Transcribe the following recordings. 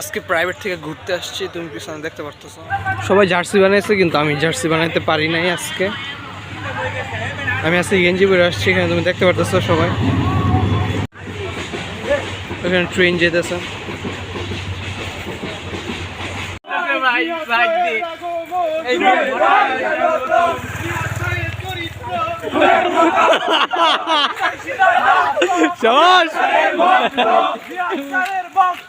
আজকে প্রাইভেট থেকে ঘুরতে আসছি তুমি পিছনে দেখতে পারতেছো। সবাই জার্সি বানাইছে কিন্তু আমি জার্সি বানাইতে পারি নাই আজকে। আমি আজকে গেঞ্জি পরে আসছি এখানে তুমি দেখতে পারতেছো সবাই। এখানে ট্রেন যেতেছে।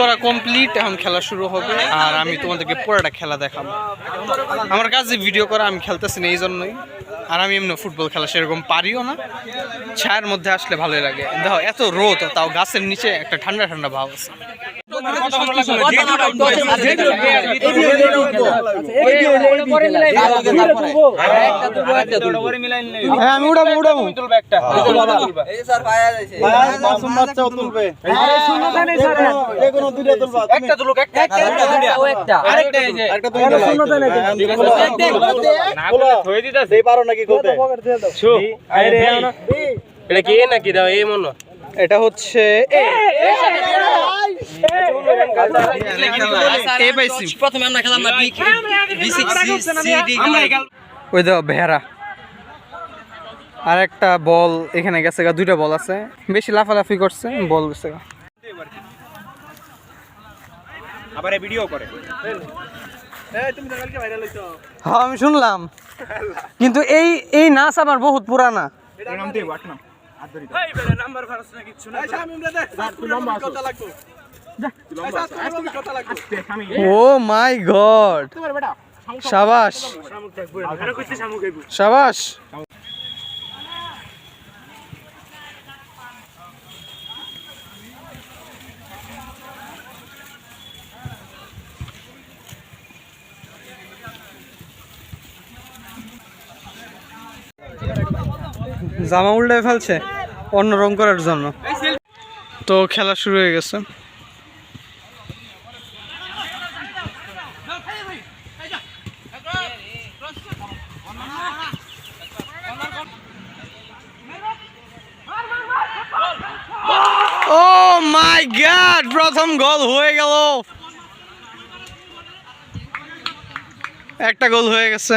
করা কমপ্লিট এখন খেলা শুরু হবে। আর আমি তোমাদেরকে পুরোটা খেলা দেখাবো। আমার কাছে ভিডিও করা, আমি খেলতেছি না এই জন্যই আর আমি এমনি ফুটবল খেলা সেরকম পারিও না। ছায়ের মধ্যে আসলে ভালোই লাগে। দেখো, এত রোদ, তাও গাছের নিচে একটা ঠান্ডা ঠান্ডা ভাব আছে। হ্যাঁ আমি উড়াবো উড়াবো এটা কি নাকি দাও এই মনে আমরা খেলাম না B B six C D ওই দাও ভেড়া। আর একটা বল এখানে গেছে গা দুইটা বল আছে। বেশি লাফালাফি করছে বল গেছে গা। আবার ভিডিও করে। হ্যাঁ আমি শুনলাম। কিন্তু এই এই নাচ আমার বহুত পুরানা। ও মাই গড সাবাস সাবাস জামা উল্টে ফেলছে অন্য রং করার জন্য। তো খেলা শুরু হয়ে গেছে। ও মাই গড, প্রথম গোল হয়ে গেল। একটা গোল হয়ে গেছে।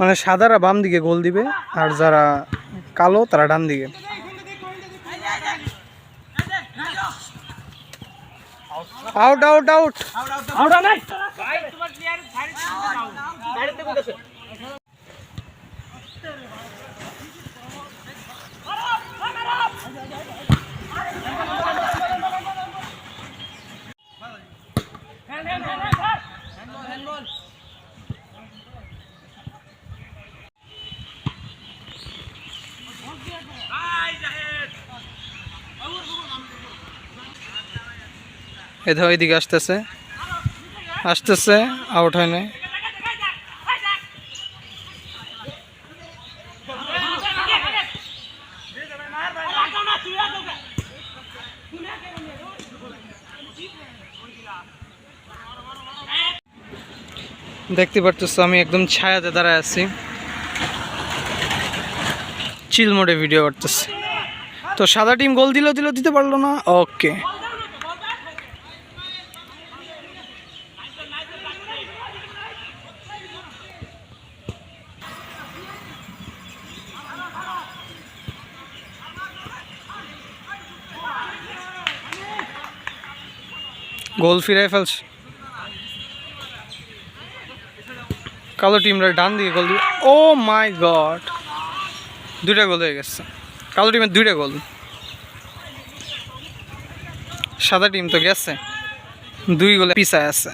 মানে সাদারা বাম দিকে গোল দিবে, আর যারা কালো, তারা ডান দিকে। আউট আউট আউট এধর ওইদিকে আসতেছে। আসতেছে আউট হয় নাই। দেখতে পারতেছো, আমি একদম ছায়াতে দাঁড়ায় আছি। চিল মোডে ভিডিও করতেছি। তো সাদা টিম গোল দিল দিল, দিতে পারল না? ওকে গোল ফিরাই ফেলছে। কালো টিমরা ডান দিকে গোল ও মাই গড। দুইটা গোল হয়ে গেছে। কালো টিমের দুইটা গোল। সাদা টিম তো গেছে। দুই গোলে পিছায় আছে।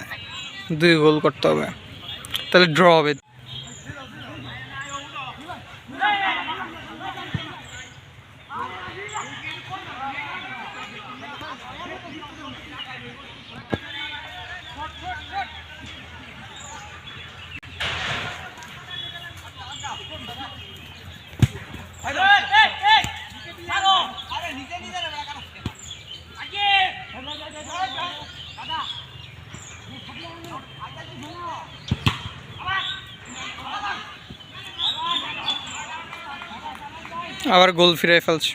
দুই গোল করতে হবে। তাহলে ড্র হবে। আবার গোল ফিরে ফেলছে।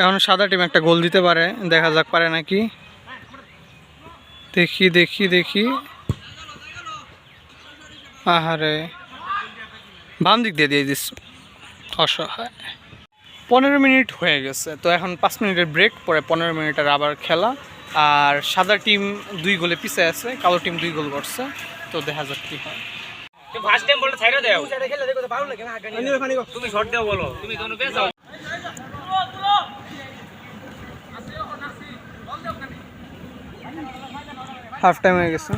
এখন সাদা টিম একটা গোল দিতে পারে, দেখা যাক পারে নাকি। দেখি দেখি দেখি। আহারে। বাম দিক দিয়ে দিয়ে দিস। অসহায়। পনেরো মিনিট হয়ে গেছে, তো এখন পাঁচ মিনিটের ব্রেক পরে পনেরো মিনিটের আবার খেলা। আর সাদা টিম দুই গোলে পিছিয়ে আছে, কালো টিম দুই গোল করছে, তো দেখা যাক কি হয়। ফার্স্ট টাইম বলটা ছাইরা দাও। তুমি শট দাও বলো। তুমি কোন বেসাও হাফ টাইম হয়ে গেছে।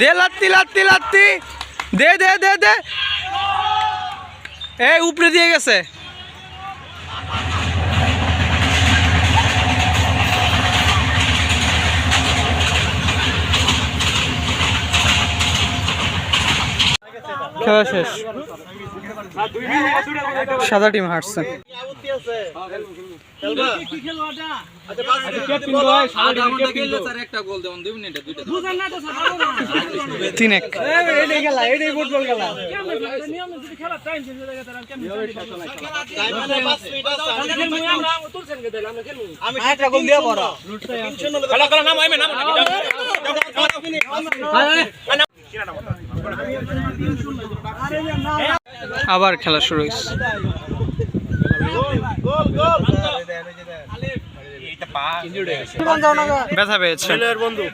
দে লাত্তি লাত্তি লাত্তি। দে দে দে দে। এই উপরে দিয়ে গেছে। খেলা শেষ। সাদা টিম হারছে। তিন এক খেলা খেলা নাম আইমে নাম আবার খেলা শুরু হয়েছে ব্যথা পেয়েছে। বন্ধু।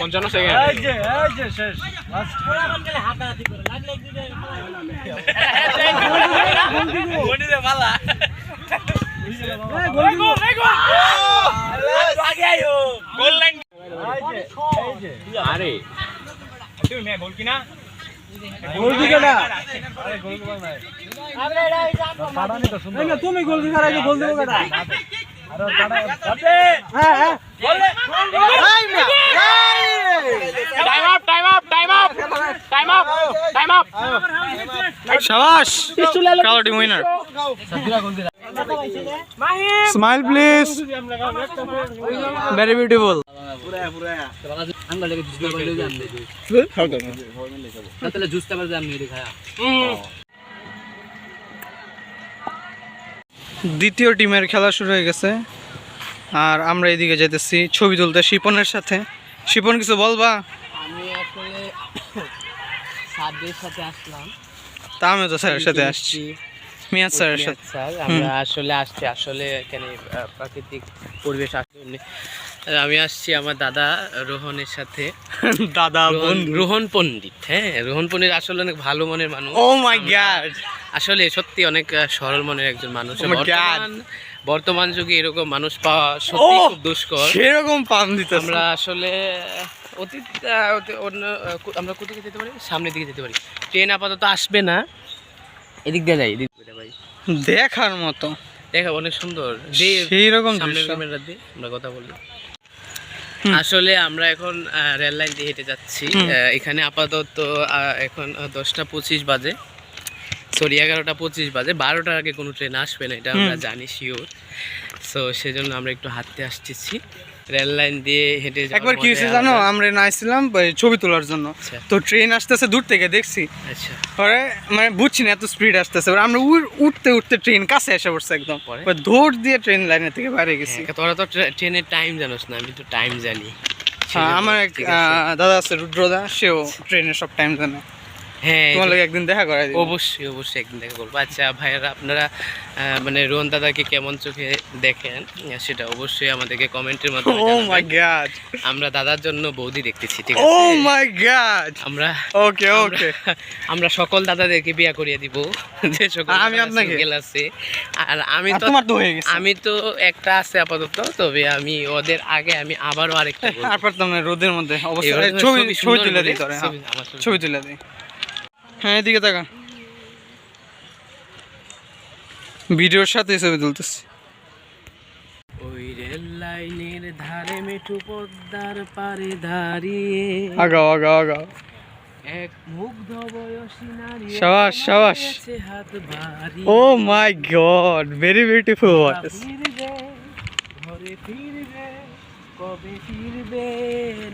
পঞ্চান্ন সেকেন্ড আরে তুমি মে গোল কিনা তুমি গোল দিতে আগে গোল দেবো কেটা time up time up time up time up time up শাবাশ কালো team winner smile please very beautiful দ্বিতীয় টিমের খেলা শুরু হয়ে গেছে। আর আমরা এদিকে যেতেছি ছবি তুলতে শিপনের সাথে। শিপন কিছু বলবা? আমি আসলে সাদের সাথে আসলাম। তা আমিও তো স্যারের সাথে আসছি। মিয়াজ স্যারের সাথে। স্যার আমরা আসলে আসছি। আসলে এখানে প্রাকৃতিক পরিবেশ আসলে আমি আসছি আমার দাদা রোহনের সাথে। দাদা রোহন পণ্ডিত হ্যাঁ? রোহন পণ্ডিত আসলে অনেক ভালো মনের মানুষ। ও মাই গড আসলে সত্যি অনেক সরল মনের একজন মানুষ। Oh. বর্তমান যুগে এরকম মানুষ পাওয়া সত্যি Oh! খুব দুষ্কর। সেরকম পাম দিতে আমরা আসলে অতীত অন্য আমরা কোথায় যেতে পারি? সামনের দিকে যেতে পারি। ট্রেন আপাতত আসবে না। এদিক দিয়ে যাই এদিক দিয়ে ভাই দেখার মতো। দেখা অনেক সুন্দর। সেই রকম আমরা কথা বলি। হুম। আসলে আমরা এখন আহ, রেল লাইন দিয়ে হেঁটে যাচ্ছি। এখানে আপাতত এখন দশটা পঁচিশ বাজে। সরি এগারোটা পঁচিশ বাজে। বারোটার আগে কোনো ট্রেন আসবে না এটা আমরা জানি শিওর সো সেজন্য আমরা একটু হাঁটতে আসতেছি। রেল লাইন দিয়ে হেঁটে একবার কি হয়েছে জানো? আমরা নাইছিলাম ওই ছবি তোলার জন্য। আচ্ছা। তো ট্রেন আসতেছে দূর থেকে দেখছি। আচ্ছা। পরে মানে বুঝছি না এত স্পিড আসতেছে। আমরা উঠতে উঠতে ট্রেন কাছে এসে পড়ছে একদম। দৌড় দিয়ে ট্রেন লাইনের থেকে বাইরে গেছি। হ্যাঁ, তোরা তো ট্রেনের টাইম জানোস না আমি তো টাইম জানি। হ্যাঁ আমার এক দাদা আছে রুদ্রদা সেও ট্রেনের সব টাইম জানে। হ্যাঁ তোমার লাগে একদিন দেখা করাই অবশ্যই অবশ্যই একদিন দেখা করব। আচ্ছা ভাইয়ারা আপনারা মানে রোহন দাদাকে কেমন চোখে দেখেন? সেটা অবশ্যই আমাদেরকে কমেন্টের মাধ্যমে ও মাই গড আমরা দাদার জন্য বৌদি দেখতেছি ঠিক ও মাই গড আমরা ওকে ওকে আমরা- আমরা সকল দাদাদেরকে বিয়া করিয়ে দিব। যে সকল আর আমি আপনাকে? আছে। আর আমি তো তোমার তো হয়ে গেছে। আমি তো একটা আছে আপাতত তবে আমি ওদের আগে আমি আবারও আরেকটা করব। আর পারতাম না রোদের মধ্যে এবার এই ছবি ছবি তুলে দিই হ্যাঁ। আমার ছবি তুলে দিই। হ্যাঁ এদিকে তাকা ভিডিওর সাথে ছবি তুলতেছি। ওই রেল লাইনের ধারে মেঠু পদ্মার পারে দাঁড়িয়ে। আগাও আগাও আগাও। এক মুগ্ধ বয়সী নারী সাবাস, সাবাস। হাত বাড়ি ও my god very beautiful water ঘরে ফিরবে কবে ফিরবে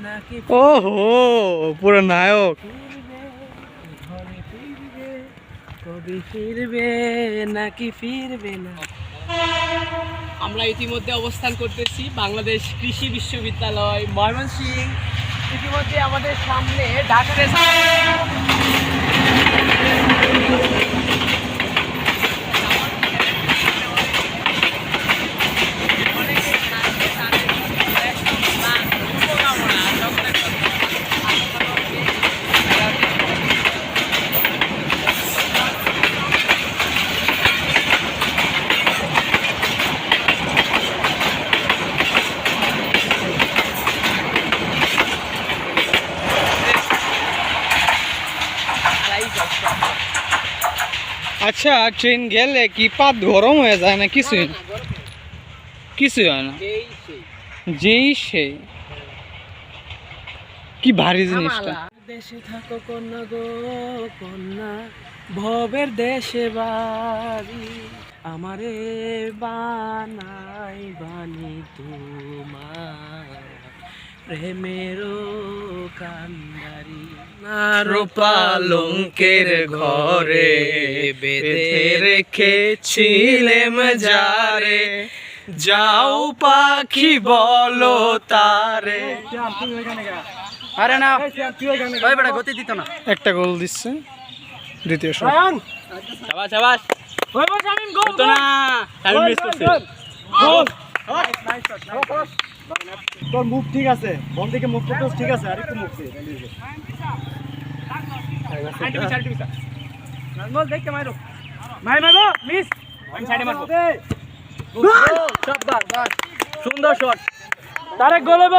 নাকি ওহো পুরো নায়ক। কবে ফিরবে নাকি ফিরবে না? আমরা ইতিমধ্যে অবস্থান করতেছি বাংলাদেশ কৃষি বিশ্ববিদ্যালয় ময়মনসিংহ ইতিমধ্যে আমাদের সামনে ঢাকা আচ্ছা ট্রেন গেলে কি পাত গরম হয়ে যায় না কিছু কিছু হয় না। যেই সেই। কি ভারী জিনিসটা। দেশে থাকো কন্যা গো, কন্যা, ভবের দেশে বাড়ি। আমারে বানাই বানি তোমার। প্রেমেরও কান্দারি। রূপালঙ্কের ঘরে বেঁধে রেখেছিলেম যারে যাও পাখি বলো তারে। আরে না। ওই বেটা গতি দিত না। একটা গোল দিচ্ছে। দ্বিতীয় শট। সাবাস সাবাস। ওই বস আমি গোল তো না। টাইম মিস করছি। তোর মুখ ঠিক আছে? বল দিকে মুখ করতে ঠিক আছে? আর একটু মুখ দে। নর্মাল দেখতে মারো মাই মারো। মিস আমি সাইডে মারবো সুন্দর শট তারেক গোল হইব।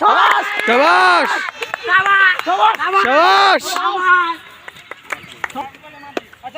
শাবাশ শাবাশ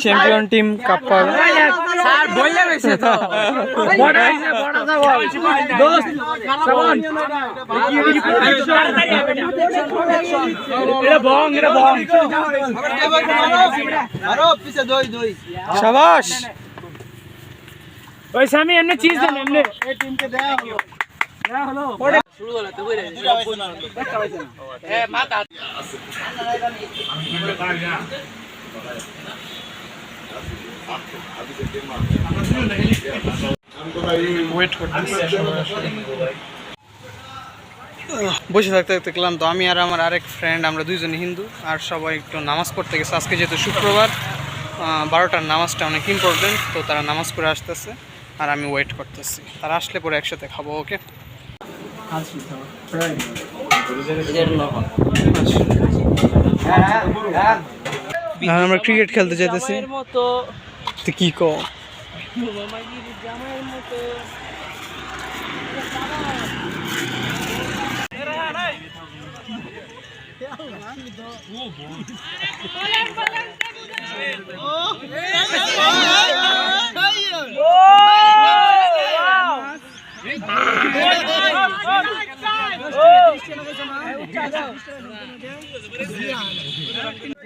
চ্যাম্পিয়ন টিম কাপ পাবে স্যার বললে রয়েছে তো এটা বং এটা বং শাবাশ ওই স্বামী এমনি চিজ দেন এমনি এই টিমকে দেয়া হলো ওয়েট করতেছি বসে থাকতে থাকতে ক্লান্ত আমি আর আমার আরেক ফ্রেন্ড আমরা দুইজন হিন্দু আর সবাই একটু নামাজ পড়তে গেছে। আজকে যেহেতু শুক্রবার বারোটার নামাজটা অনেক ইম্পর্টেন্ট তো তারা নামাজ পড়ে আসতেছে আর আমি ওয়েট করতেছি। তারা আসলে পরে একসাথে খাব ওকে? আর আমরা ক্রিকেট খেলতে যেতেছি মতো তো কি কো জামাইয়ের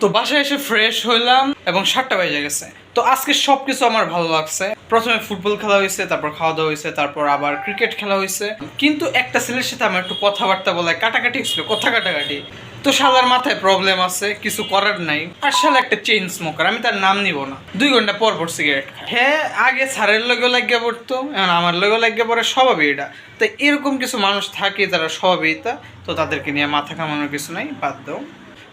তো বাসায় এসে ফ্রেশ হইলাম এবং সাতটা বেজে গেছে। তো আজকে সব কিছু আমার ভালো লাগছে। প্রথমে ফুটবল খেলা হয়েছে তারপর খাওয়া দাওয়া হয়েছে তারপর আবার ক্রিকেট খেলা হয়েছে কিন্তু একটা ছেলের সাথে আমার একটু কথাবার্তা বলে, কাটাকাটি ছিল কথা কাটাকাটি। তো শালার মাথায় প্রবলেম আছে, কিছু করার নাই। আর শালা একটা চেইন স্মোকার আমি তার নাম নিব না। দুই ঘণ্টা পর পর সিগারেট হ্যাঁ আগে স্যারের লগেও লাগিয়ে পড়তো, এখন আমার লগেও লাগিয়ে পড়ে স্বভাবই এটা। তো এরকম কিছু মানুষ থাকে যারা স্বভাবই তা, তো তাদেরকে নিয়ে মাথা কামানোর কিছু নাই, বাদ দাও।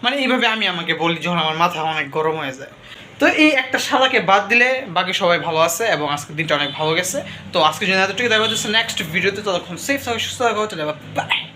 মানে এইভাবে আমি আমাকে বলি যখন আমার মাথা অনেক গরম হয়ে যায়। তো এই একটা সাদাকে বাদ দিলে বাকি সবাই ভালো আছে এবং আজকের দিনটা অনেক ভালো গেছে। তো আজকে যদি এতটুকু দেখা যাচ্ছে নেক্সট ভিডিওতে ততক্ষণ সেফ থাকো, সুস্থ থাকো বাই